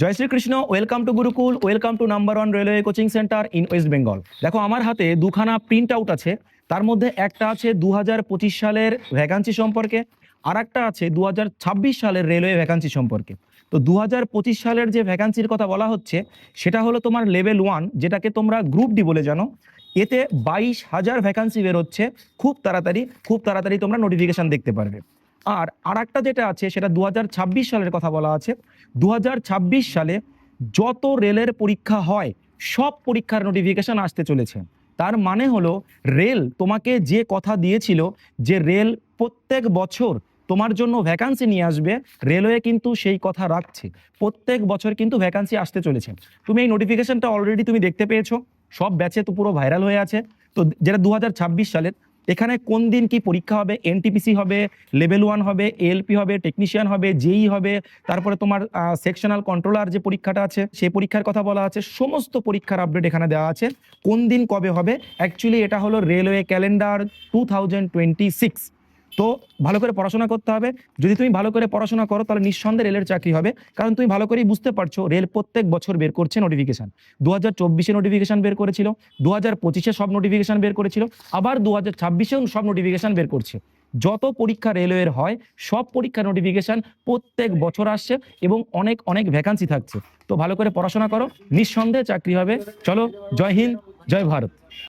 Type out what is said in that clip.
Joy Shrikrishna welcome to Gurukul welcome to number one railway coaching centre in West Bengal দেখো, আমার হাতে দুখানা print out আছে। তার মধ্যে একটা আছে দু হাজার পঁচিশ সালের ভ্যাকান্সি সম্পর্কে, আর একটা আছে দু হাজার ছাব্বিশ সালের রেলওয়ে ভ্যাকান্সি সম্পর্কে। তো দু হাজার পঁচিশ সালের যে ভ্যাকান্সির কথা বলা হচ্ছে, সেটা হলো তোমার লেভেল ওয়ান যেটাকে তোমরা গ্রুপ ডি বলে জানো। এতে বাইশ হাজার ভ্যাকান্সি বেরোচ্ছে। খুব তাড়াতাড়ি খুব তাড়াতাড়ি তোমরা নোটিফিকেশন দেখতে পারবে। আর আরেকটা যেটা আছে, সেটা দু হাজার ছাব্বিশ সালের কথা বলা আছে। দু হাজার ছাব্বিশ সালে যত রেলের পরীক্ষা হয়, সব পরীক্ষার নোটিফিকেশন আসতে চলেছে। তার মানে হলো, রেল তোমাকে যে কথা দিয়েছিল, যে রেল প্রত্যেক বছর তোমার জন্য ভ্যাকান্সি নিয়ে আসবে, রেলওয়ে কিন্তু সেই কথা রাখছে। প্রত্যেক বছর কিন্তু ভ্যাকান্সি আসতে চলেছে। তুমি এই নোটিফিকেশনটা অলরেডি তুমি দেখতে পেয়েছ। সব ব্যাচে তো পুরো ভাইরাল হয়ে আছে। তো যেটা দু হাজার ছাব্বিশ সালের এখানে কোন দিন কি পরীক্ষা হবে? এনটিপিসি হবে লেভেল ওয়ান হবে এলপি হবে টেকনিশিয়ান হবে জেই হবে, তারপরে তোমার সেকশনাল কন্ট্রোলার যে পরীক্ষাটা আছে, সেই পরীক্ষার কথা বলা আছে, সমস্ত পরীক্ষার আপডেট এখানে দেওয়া আছে। কোন দিন কবে হবে? অ্যাকচুয়ালি এটা হলো railway calendar two thousand twenty six তো ভালো করে পড়াশোনা করতে হবে। যদি তুমি ভালো করে পড়াশোনা করো, তাহলে নিঃসন্দেহে রেলের চাকরি হবে। কারণ তুমি ভালো করেই বুঝতে পারছ, রেল প্রত্যেক বছর বের করছে নোটিফিকেশন দু হাজার চব্বিশে নোটিফিকেশন বের করেছিল দু হাজার পঁচিশে সব নোটিফিকেশন বের করেছিল, আবার দু হাজার ছাব্বিশেও সব নোটিফিকেশন বের করছে। যত পরীক্ষা রেলওয়ের হয়, সব পরীক্ষার নোটিফিকেশন প্রত্যেক বছর আসছে এবং অনেক অনেক ভ্যাকান্সি থাকছে। তো ভালো করে পড়াশোনা করো, নিঃসন্দেহে চাকরি হবে। চলো, জয় হিন্দ, জয় ভারত।